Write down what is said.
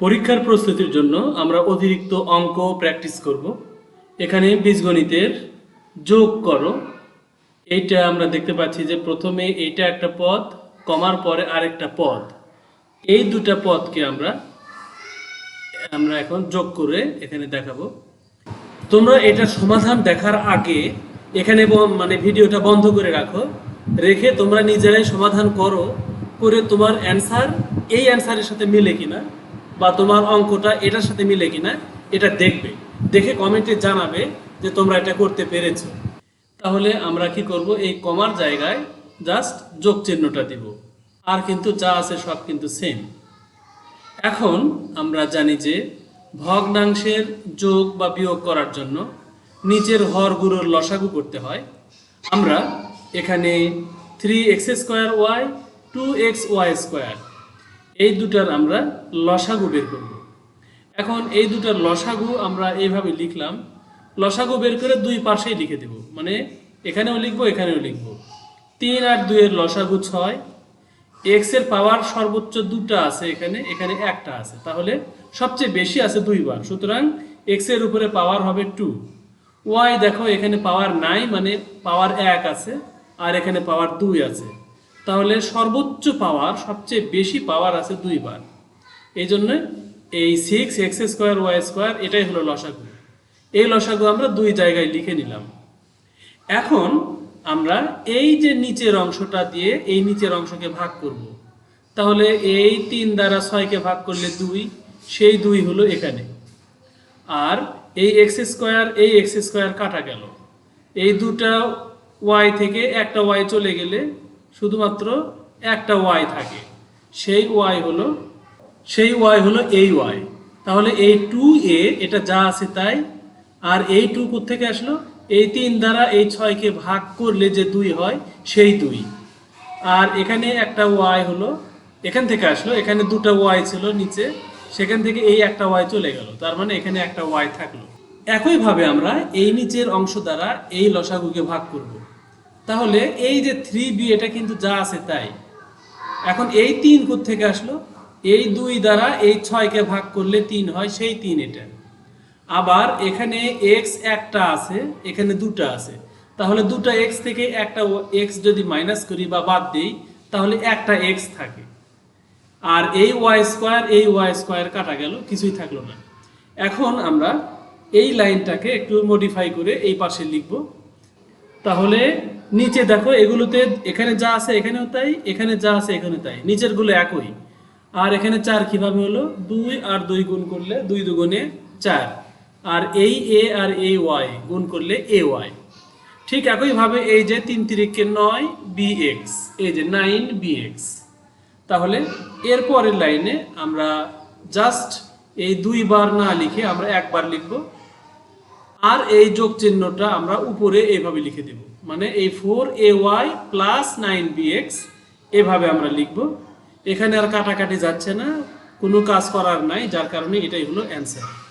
পরীক্ষার প্রস্তুতির জন্য আমরা অতিরিক্ত অঙ্ক প্র্যাকটিস করব। এখানে বীজগণিতের যোগ করো। এইটা আমরা দেখতে পাচ্ছি যে প্রথমে এইটা একটা পদ, কমার পরে আরেকটা পদ। এই দুটা পদকে আমরা আমরা এখন যোগ করে এখানে দেখাবো। তোমরা এটা সমাধান দেখার আগে এখানে মানে ভিডিওটা বন্ধ করে রাখো। রেখে তোমরা নিজেরাই সমাধান করো, করে তোমার অ্যান্সার, এই অ্যান্সারের সাথে মিলে কিনা। বা তোমার অঙ্কটা এটার সাথে মিলে কিনা, এটা দেখবে। দেখে কমেন্টে জানাবে যে তোমরা এটা করতে পেরেছ। তাহলে আমরা কি করব? এই কমার জায়গায় জাস্ট যোগ চিহ্নটা দিব। আর কিন্তু যা আছে সব কিন্তু সেম এখন আমরা জানি যে ভগ্নাংশের যোগ বা বিয়োগ করার জন্য নিচের হরগুলোর লসাগু করতে হয়। আমরা এখানে three x square y two x y square এই দুটার আমরা লসাগু বের করব। এখন এই দুটার লসাগু আমরা এইভাবে লিখলাম। লসাগু বের করে দুই পাশেই লিখে দেব। মানে এখানেও লিখব, এখানেও লিখব। তিন আর দুইয়ের লসাগু ছয়। এক্সের পাওয়ার সর্বোচ্চ দুটা আছে এখানে এখানে একটা আছে। তাহলে সবচেয়ে বেশি আছে দুইবার। সুতরাং এক্সের উপরে পাওয়ার হবে টু ওয়াই দেখো, এখানে পাওয়ার নাই মানে পাওয়ার এক আছে, আর এখানে পাওয়ার দুই আছে। তাহলে সর্বোচ্চ পাওয়ার সবচেয়ে বেশি পাওয়ার আছে দুইবার। এই জন্য এই six x square y square এটাই হলো লসাগু। এই লসাগু আমরা দুই জায়গায় লিখে নিলাম। এখন আমরা এই যে নিচের অংশটা দিয়ে এই নিচের অংশকে ভাগ করব। তাহলে এই তিন দ্বারা ছয়কে ভাগ করলে দুই, সেই দুই হলো এখানে। আর এই এক্স স্কোয়ার এই এক্স স্কোয়ার কাটা গেল। এই দুটা ওয়াই থেকে একটা ওয়াই চলে গেলে শুধুমাত্র একটা ওয়াই থাকে। সেই ওয়াই হলো সেই ওয়াই হলো এই ওয়াই তাহলে এই টু এ এটা যা আছে তাই। আর এই টু থেকে আসলো? এই তিন দ্বারা এই ছয়কে ভাগ করলে যে দুই হয়, সেই দুই। আর এখানে একটা ওয়াই হলো এখান থেকে আসলো। এখানে দুটো ওয়াই ছিল নিচে। সেখান থেকে এই একটা ওয়াই চলে গেল। তার মানে এখানে একটা ওয়াই থাকল। একইভাবে আমরা এই নিচের অংশ দ্বারা এই লসাগুকে ভাগ করব। তাহলে এই যে থ্রি বি এটা কিন্তু যা আছে তাই। এখন এই তিন থেকে আসলো? এই দুই দ্বারা এই ছয়কে ভাগ করলে তিন হয়, সেই তিন এটা। আবার এখানে এক্স একটা আছে, এখানে দুটো আছে। তাহলে দুটো এক্স থেকে একটা এক্স যদি মাইনাস করি বা বাদ দিই, তাহলে একটা এক্স থাকে। আর এই ওয়াই স্কোয়ার এই ওয়াই স্কোয়ার কাটা গেল, কিছুই থাকল না। এখন আমরা এই লাইনটাকে একটু মডিফাই করে এই পাশে লিখব। তাহলে নিচে দেখো, এগুলোতে এখানে যা আছে এখানেও তাই, এখানে যা আছে এখানে তাই। নিচেরগুলো একই। আর এখানে চার কীভাবে হলো? দুই আর দুই গুণ করলে দুই দুগুণে চার। আর এই এ আর এই ওয়াই গুণ করলে এ ওয়াই। ঠিক একইভাবে এই যে তিন তিরিখকে নয় বি এক্স, এই যে নাইন বি এক্স। তাহলে এর পরের লাইনে আমরা জাস্ট এই দুইবার না লিখে আমরা একবার লিখব। আর এই যোগ চিহ্নটা আমরা উপরে এইভাবে লিখে দেব। মানে এই four a y plus nine b x, এভাবে আমরা লিখব। এখানে আর কাটাকাটি যাচ্ছে না, কোনো কাজ করার নাই, যার কারণে এটাই হলো অ্যান্সার।